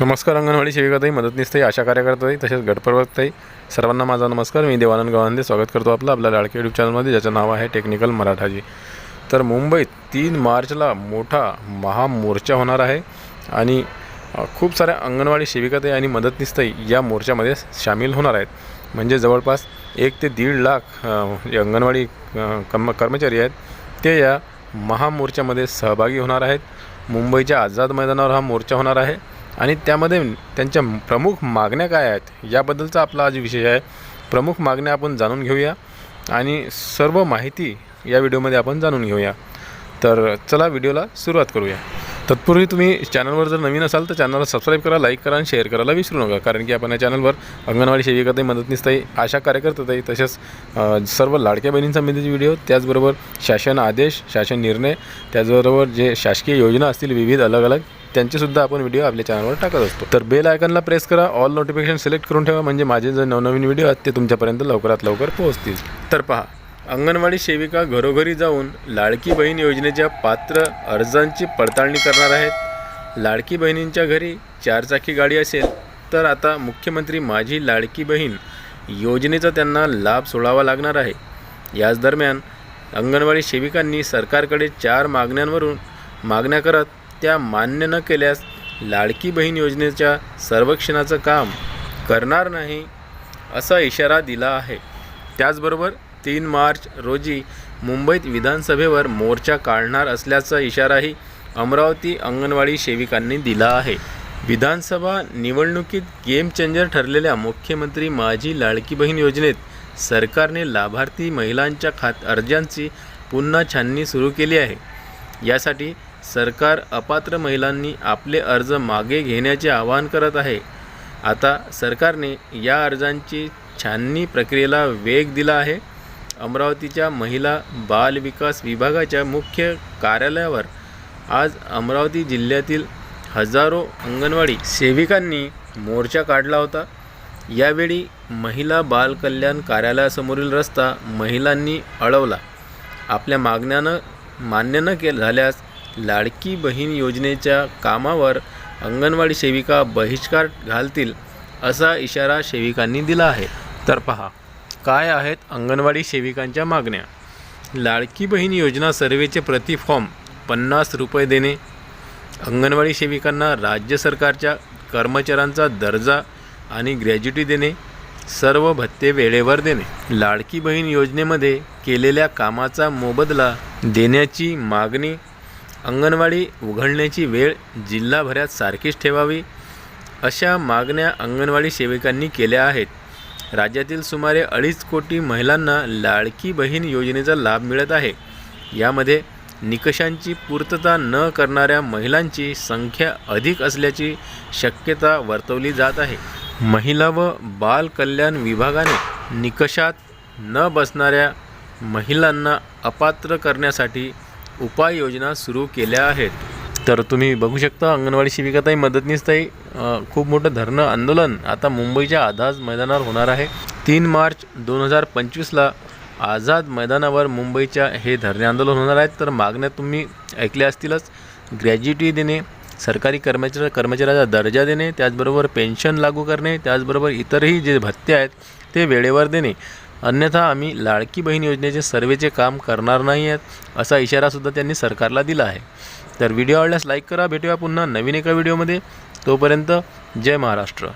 नमस्कार अंगणवाडी सेविकाताई मदतनीसताई आशा कार्यकर्ताई तसेच गटप्रवर्तताई सर्वांना माझा नमस्कार मी देवानंद गवांदे स्वागत करतो आपलं आपल्या लाडके यूट्यूब चॅनलमध्ये ज्याचं नाव आहे टेक्निकल मराठाजी. तर मुंबईत तीन मार्चला मोठा महामोर्चा होणार आहे आणि खूप साऱ्या अंगणवाडी सेविकाताई आणि मदतनीसताई या मोर्चामध्ये सामील होणार आहेत. म्हणजे जवळपास एक ते दीड लाख जे अंगणवाडी कर्म कम कर्मचारी आहेत ते या महामोर्चामध्ये सहभागी होणार आहेत. मुंबईच्या आझाद मैदानावर हा मोर्चा होणार आहे. आणि त्यामध्ये त्यांच्या प्रमुख मागण्या काय आहेत याबद्दलचा आपला आज विषय आहे. प्रमुख मागण्या आपण जाणून घेऊया आणि सर्व माहिती या व्हिडिओमध्ये आपण जाणून घेऊया. तर चला व्हिडिओला सुरुवात करूया. तत्पूर्वी तुम्ही चॅनलवर जर नवीन असाल तर चॅनलला सबस्क्राईब करा लाईक करा आणि शेअर करायला विसरू नका. कारण की आपण या चॅनलवर अंगणवाडी सेविकाताई मदतनीसताई आशा कार्यकर्ताताई तसेच सर्व लाडक्या बहिणींसंबंधीचे व्हिडिओ त्याचबरोबर शासन आदेश शासन निर्णय त्याचबरोबर जे शासकीय योजना असतील विविध अलग अलग त्यांचेसुद्धा आपण व्हिडिओ आपल्या चॅनलवर टाकत असतो. तर बेल आयकनला प्रेस करा ऑल नोटिफिकेशन सिलेक्ट करून ठेवा म्हणजे माझे जे नवनवीन व्हिडिओ आहेत ते तुमच्यापर्यंत लवकरात लवकर पोहोचतील. तर पहा अंगणवाडी सेविका घरोघरी जाऊन लाडकी बहीण योजनेच्या पात्र अर्जांची पडताळणी करणार आहेत. लाडकी बहिणींच्या घरी चारचाकी गाडी असेल तर आता मुख्यमंत्री माझी लाडकी बहीण योजनेचा त्यांना लाभ सोडावा लागणार आहे. याच दरम्यान अंगणवाडी सेविकांनी सरकारकडे चार मागण्यांवरून मागण्या करत त्या मान्य न केल्यास लाडकी बहीण योजनेच्या सर्वेक्षणाचं काम करणार नाही असा इशारा दिला आहे. त्याचबरोबर तीन मार्च रोजी मुंबईत विधानसभेवर मोर्चा काढणार असल्याचा इशाराही अमरावती अंगणवाडी सेविकांनी दिला आहे. विधानसभा निवडणुकीत गेम चेंजर ठरलेल्या मुख्यमंत्री माझी लाडकी बहीण योजनेत सरकारने लाभार्थी महिलांच्या खात अर्जांची पुन्हा छाननी सुरू केली आहे. यासाठी सरकार अपात्र महिलांनी आपले अर्ज मागे घेण्याचे आवाहन करत आहे. आता सरकारने या अर्जांची छाननी प्रक्रियेला वेग दिला आहे. अमरावतीच्या महिला बाल विकास विभागाच्या मुख्य कार्यालयावर आज अमरावती जिल्ह्यातील हजारो अंगणवाडी सेविकांनी मोर्चा काढला होता. यावेळी महिला बाल कल्याण कार्यालयासमोरील रस्ता महिलांनी अडवला. आपल्या मागण्यानं मान्य न केलं झाल्यास लाडकी बहीण योजनेच्या कामावर अंगणवाडी सेविका बहिष्कार घालतील असा इशारा सेविकांनी दिला आहे. तर पहा काय आहेत अंगणवाडी सेविकांच्या मागण्या? लाडकी बहीण योजना सर्वेचे प्रति फॉर्म पन्नास रुपये देणे अंगणवाडी सेविकांना राज्य सरकारच्या कर्मचाऱ्यांचा दर्जा आणि ग्रॅज्युटी देणे सर्व भत्ते वेळेवर देणे. लाडकी बहीण योजनेमध्ये केलेल्या कामाचा मोबदला देण्याची मागणी अंगणवाडी उघडण्याची वेळ जिल्हाभरात सारखीच ठेवावी अशा मागण्या अंगणवाडी सेविकांनी केल्या आहेत. राज्यातील सुमारे अडीच कोटी महिलांना लाडकी बहीण योजनेचा लाभ मिळत आहे. यामध्ये निकषांची पूर्तता न करणाऱ्या महिलांची संख्या अधिक असल्याची शक्यता वर्तवली जात आहे. महिला व बाल कल्याण विभागाने निकषात न बसणाऱ्या महिलांना अपात्र करण्यासाठी उपाययोजना सुरू केल्या आहेत. तर तुम्ही बघू शकता अंगणवाडी शिबिकाताई मदतनीसताई खूप मोठं धरणं आंदोलन आता मुंबईच्या आझाद मैदानावर होणार आहे. तीन मार्च दोन हजार पंचवीसला आझाद मैदानावर मुंबईच्या हे धरणे आंदोलन होणार आहेत. तर मागण्या तुम्ही ऐकल्या असतीलच. ग्रॅज्युटी देणे सरकारी कर्मचारी कर्मचाऱ्याचा दर्जा देणे त्याचबरोबर पेन्शन लागू करणे त्याचबरोबर इतरही जे भत्ते आहेत ते वेळेवर देणे. अन्यथा आम्ही लाडकी बहीण योजनेचे सर्वेचे काम करणार नाही आहेत असा इशारासुद्धा त्यांनी सरकारला दिला आहे. तर व्हिडिओ आवडल्यास लाईक करा भेटूया पुन्हा नवीन एका व्हिडिओमध्ये. तोपर्यंत जय महाराष्ट्र.